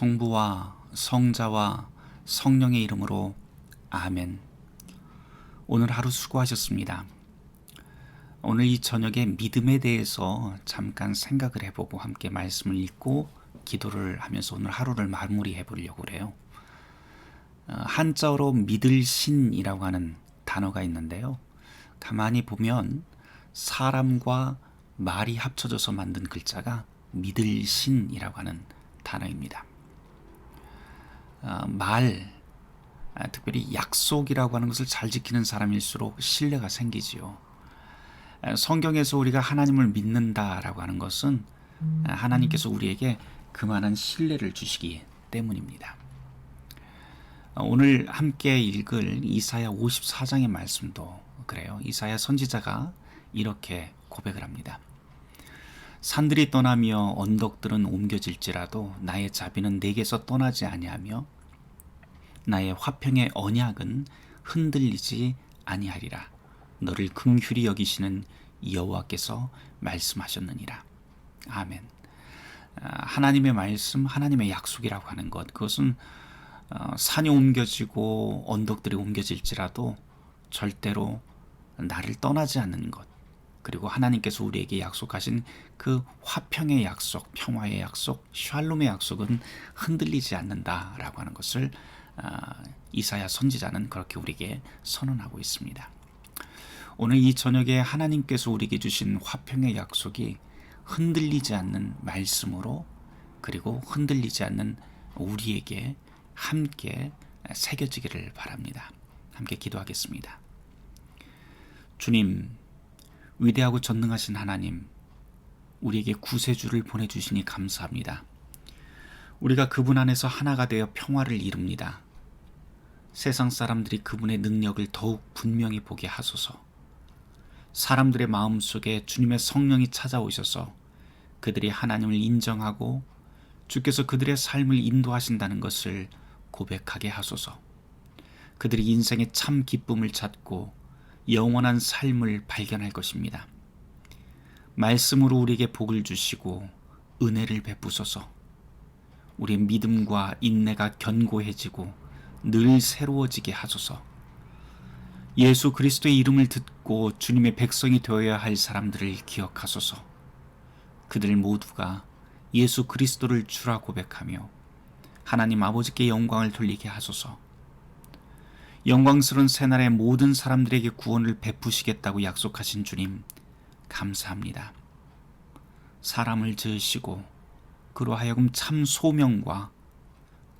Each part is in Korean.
성부와 성자와 성령의 이름으로 아멘. 오늘 하루 수고하셨습니다. 오늘 이 저녁에 믿음에 대해서 잠깐 생각을 해보고 함께 말씀을 읽고 기도를 하면서 오늘 하루를 마무리해 보려고 그래요. 어, 한자어로 믿을 신이라고 하는 단어가 있는데요. 가만히 보면 사람과 말이 합쳐져서 만든 글자가 믿을 신이라고 하는 단어입니다. 어, 말, 아, 특별히 약속이라고 하는 것을 잘 지키는 사람일수록 신뢰가 생기지요. 아, 성경에서 우리가 하나님을 믿는다라고 하는 것은 아, 하나님께서 우리에게 그만한 신뢰를 주시기 때문입니다. 어, 오늘 함께 읽을 이사야 54장의 말씀도 그래요. 이사야 선지자가 이렇게 고백을 합니다. 산들이 떠나며 언덕들은 옮겨질지라도 나의 자비는 내게서 떠나지 아니하며 나의 화평의 언약은 흔들리지 아니하리라. 너를 긍휼히 여기시는 여호와께서 말씀하셨느니라. 아멘. 아, 하나님의 말씀, 하나님의 약속이라고 하는 것, 그것은 어, 산이 옮겨지고 언덕들이 옮겨질지라도 절대로 나를 떠나지 않는 것. 그리고 하나님께서 우리에게 약속하신 그 화평의 약속, 평화의 약속, 샬롬의 약속은 흔들리지 않는다라고 하는 것을 아, 이사야 선지자는 그렇게 우리에게 선언하고 있습니다. 오늘 이 저녁에 하나님께서 우리에게 주신 화평의 약속이 흔들리지 않는 말씀으로 그리고 흔들리지 않는 우리에게 함께 새겨지기를 바랍니다. 함께 기도하겠습니다. 주님, 위대하고 전능하신 하나님, 우리에게 구세주를 보내주시니 감사합니다. 우리가 그분 안에서 하나가 되어 평화를 이룹니다. 세상 사람들이 그분의 능력을 더욱 분명히 보게 하소서. 사람들의 마음 속에 주님의 성령이 찾아오셔서 그들이 하나님을 인정하고 주께서 그들의 삶을 인도하신다는 것을 고백하게 하소서. 그들이 인생의 참 기쁨을 찾고 영원한 삶을 발견할 것입니다. 말씀으로 우리에게 복을 주시고 은혜를 베푸소서. 우리의 믿음과 인내가 견고해지고 늘 새로워지게 하소서. 예수 그리스도의 이름을 듣고 주님의 백성이 되어야 할 사람들을 기억하소서. 그들 모두가 예수 그리스도를 주라 고백하며 하나님 아버지께 영광을 돌리게 하소서. 영광스러운 새날의 모든 사람들에게 구원을 베푸시겠다고 약속하신 주님, 감사합니다. 사람을 지으시고 그로 하여금 참 소명과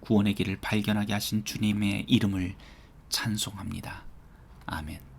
구원의 길을 발견하게 하신 주님의 이름을 찬송합니다. 아멘.